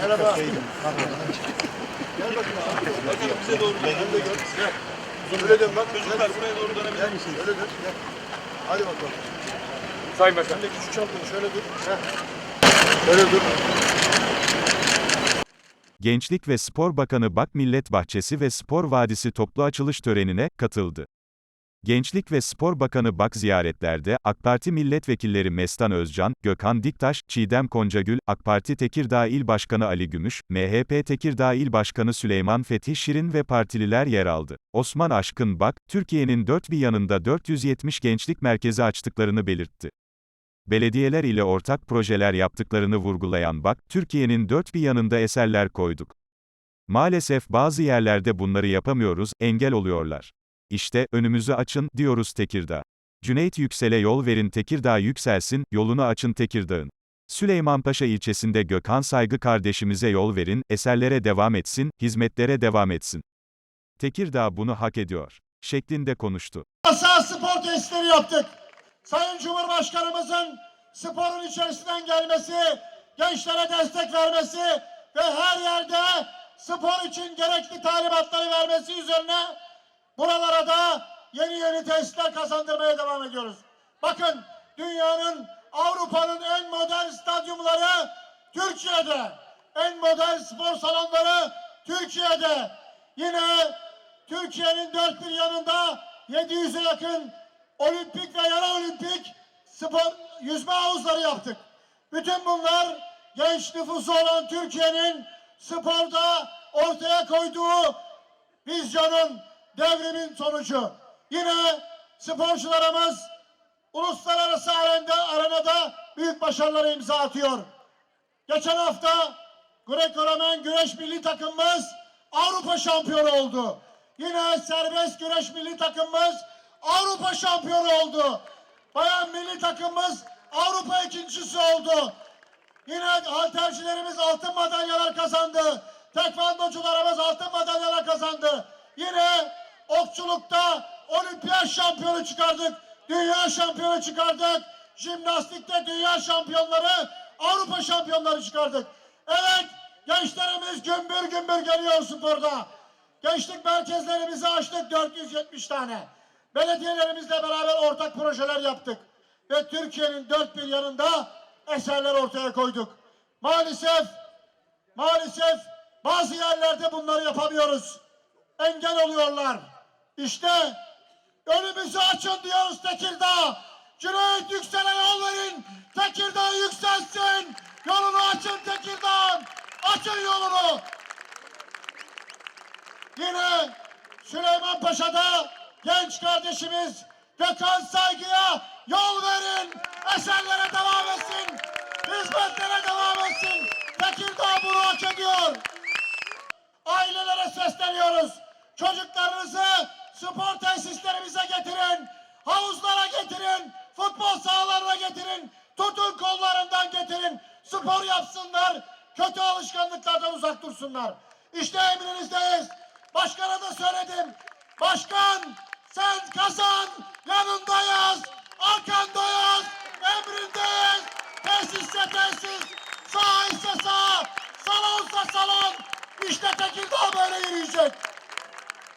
Merhaba. Gel bakayım. Bakalım bize doğru dön. Ben de gör. Gel. Şöyle dön bak. Çocuklar buraya doğru dönebilir misiniz? Şöyle dön. Gel. Hadi bakalım. Sayın Bakan. Sen küçük çaldın. Şöyle dur. Heh. Şöyle dur. Gençlik ve Spor Bakanı Bak Millet Bahçesi ve Spor Vadisi toplu açılış törenine katıldı. Gençlik ve Spor Bakanı Bak ziyaretlerde, AK Parti milletvekilleri Mestan Özcan, Gökhan Diktaş, Çiğdem Koncagül, AK Parti Tekirdağ İl Başkanı Ali Gümüş, MHP Tekirdağ İl Başkanı Süleyman Fethi Şirin ve partililer yer aldı. Osman Aşkın Bak, Türkiye'nin dört bir yanında 470 gençlik merkezi açtıklarını belirtti. Belediyeler ile ortak projeler yaptıklarını vurgulayan Bak, Türkiye'nin dört bir yanında eserler koyduk. Maalesef bazı yerlerde bunları yapamıyoruz, engel oluyorlar. İşte, önümüzü açın, diyoruz Tekirdağ. Cüneyt Yüksel'e yol verin Tekirdağ yükselsin, yolunu açın Tekirdağ'ın. Süleymanpaşa ilçesinde Gökhan Saygı kardeşimize yol verin, eserlere devam etsin, hizmetlere devam etsin. Tekirdağ bunu hak ediyor. Şeklinde konuştu. Asal spor testleri yaptık. Sayın Cumhurbaşkanımızın sporun içerisinden gelmesi, gençlere destek vermesi ve her yerde spor için gerekli talimatları vermesi üzerine buralara da yeni yeni tesisler kazandırmaya devam ediyoruz. Bakın dünyanın, Avrupa'nın en modern stadyumları Türkiye'de. En modern spor salonları Türkiye'de. Yine Türkiye'nin dört bir yanında 700'e yakın olimpik ve yarı olimpik spor yüzme havuzları yaptık. Bütün bunlar genç nüfusu olan Türkiye'nin sporda ortaya koyduğu vizyonun, devrimin sonucu. Yine sporcularımız uluslararası arenada, arenada büyük başarıları imza atıyor. Geçen hafta Greco-Romen güreş milli takımımız Avrupa şampiyonu oldu. Yine serbest güreş milli takımımız Avrupa şampiyonu oldu. Bayan milli takımımız Avrupa ikincisi oldu. Yine haltercilerimiz altın madalyalar kazandı. Tekvandocularımız altın madalyalar kazandı. Yine okçulukta olimpiyat şampiyonu çıkardık. Dünya şampiyonu çıkardık. Jimnastikte dünya şampiyonları, Avrupa şampiyonları çıkardık. Evet, gençlerimiz gümbür gümbür geliyor sporda. Gençlik merkezlerimizi açtık 470 tane. Belediyelerimizle beraber ortak projeler yaptık. Ve Türkiye'nin dört bir yanında eserler ortaya koyduk. Maalesef, maalesef bazı yerlerde bunları yapamıyoruz. Engel oluyorlar. İşte önümüzü açın diyoruz Tekirdağ. Cüneyt Yüksel'e yol verin. Tekirdağ yükselsin. Yolunu açın Tekirdağ. Açın yolunu. Yine Süleyman Paşa'da genç kardeşimiz Gökhan Saygı'ya yol verin. Eserlere devam etsin. Hizmetlere devam etsin. Tekirdağ bunu hak ediyor. Spor tesislerimize getirin. Havuzlara getirin. Futbol sahalarına getirin. Tutun kollarından getirin. Spor yapsınlar. Kötü alışkanlıklardan uzak dursunlar. İşte emrinizdeyiz. Başkana da söyledim. Başkan sen kazan. Yanındayız. Arkandayız. Emrindeyiz. Tesisse tesis. Sağ ise sağ. Salonsa salon. İşte Tekirdağ böyle yürüyecek.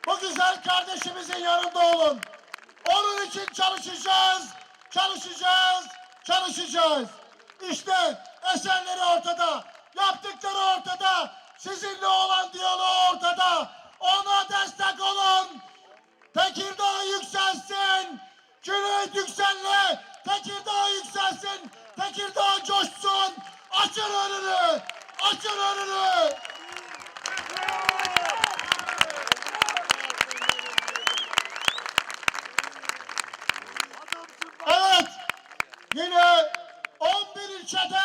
Bu güzel kardeşimizin yanında olun. Onun için çalışacağız, çalışacağız, çalışacağız. İşte eserleri ortada, yaptıkları ortada, sizinle olan diyaloğu ortada. Ona destek olun. Tekirdağ yükselsin. Cüneyt Yüksel'le Tekirdağ yükselsin. Tekirdağ coşsun. Açın önünü. Açın önünü. Evet. Yine 11 ilçede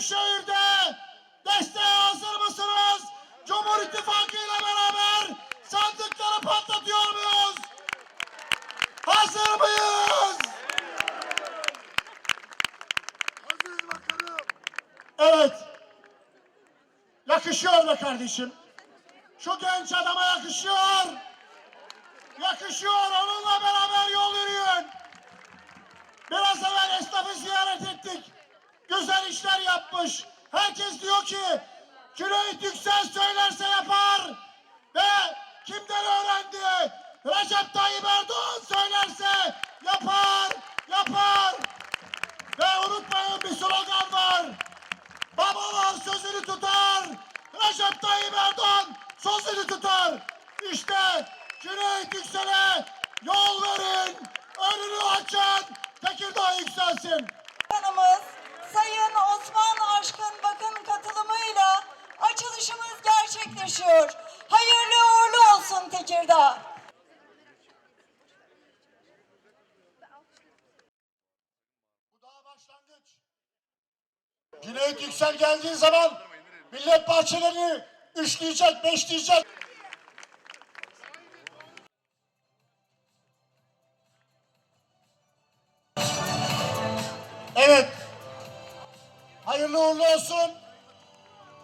ve büyük şehirde desteğe hazır mısınız? Cumhur İttifakı ile beraber sandıkları patlatıyor muyuz? Hazır mıyız? Hazırız bakalım. Evet. Yakışıyor be kardeşim. Şu genç adama yakışıyor. Yakışıyor. Onunla beraber yol yürüyün. Biraz evvel esnafı ziyaret ettik. Güzel işler yapmış. Herkes diyor ki Cüneyt Yüksel söylerse yapar. Ve kimden öğrendi? Recep Tayyip Erdoğan söylerse yapar, yapar. Ve unutmayın bir slogan var. Babalar sözünü tutar. Recep Tayyip Erdoğan sözünü tutar. İşte Cüneyt Yüksel'e yol verin. Önünü açın. Tekirdağ yükselsin. Başkanımız gerçekleşiyor. Hayırlı uğurlu olsun Tekirdağ. Bu daha başlangıç. Cüneyt Yüksel geldiği zaman millet bahçelerini üçleyecek, beşleyecek. Evet. Hayırlı uğurlu olsun.